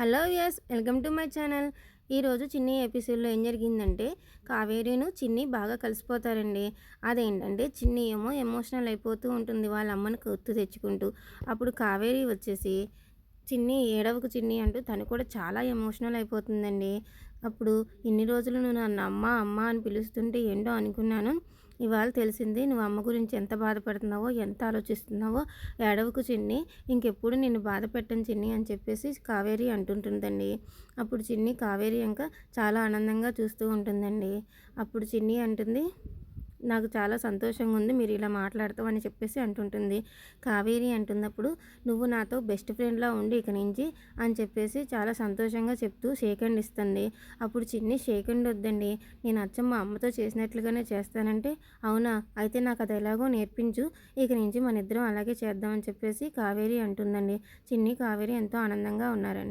Hello yes welcome to my channel. ఈరోజు చిన్ని ఎపిసోడ్లో ఏం జరిగిందంటే కావేరీను చిన్ని బాగా కలిసిపోతారండి. అదేంటంటే చిన్ని ఏమో ఎమోషనల్ అయిపోతూ ఉంటుంది వాళ్ళ అమ్మని గుర్తు తెచ్చుకుంటూ. అప్పుడు కావేరీ వచ్చేసి చిన్ని ఏడవకు చిన్ని అంటూ తను కూడా చాలా ఎమోషనల్ అయిపోతుందండి. అప్పుడు ఇన్ని రోజులు నువ్వు నన్ను అమ్మ అమ్మ అని పిలుస్తుంటే ఏంటో అనుకున్నాను. ఇవాళ తెలిసింది నువ్వు అమ్మ గురించి ఎంత బాధపడుతున్నావో ఎంత ఆలోచిస్తున్నావో ఏడవకు చిన్ని. ఇంకెప్పుడు నిన్ను బాధ పెట్టను చిన్ని అని చెప్పేసి కావేరి అంటుంటుందండి. అప్పుడు చిన్ని కావేరి ఇంకా చాలా ఆనందంగా చూస్తూ ఉంటుందండి. అప్పుడు చిన్ని అంటుంది నాకు చాలా సంతోషంగా ఉంది మీరు ఇలా మాట్లాడతామని చెప్పేసి అంటుంటుంది. కావేరి అంటున్నప్పుడు నువ్వు నాతో బెస్ట్ ఫ్రెండ్లా ఉండి ఇక నుంచి అని చెప్పేసి చాలా సంతోషంగా చెప్తూ షేకండ్ ఇస్తుంది. అప్పుడు చిన్ని షేకండ్ వద్దండి. నేను అచ్చం మా అమ్మతో చేసినట్లుగానే చేస్తానంటే అవునా? అయితే నాకు అది ఎలాగో నేర్పించు. ఇక నుంచి మన ఇద్దరం అలాగే చేద్దామని చెప్పేసి కావేరి అంటుందండి. చిన్ని కావేరి ఎంతో ఆనందంగా ఉన్నారండి.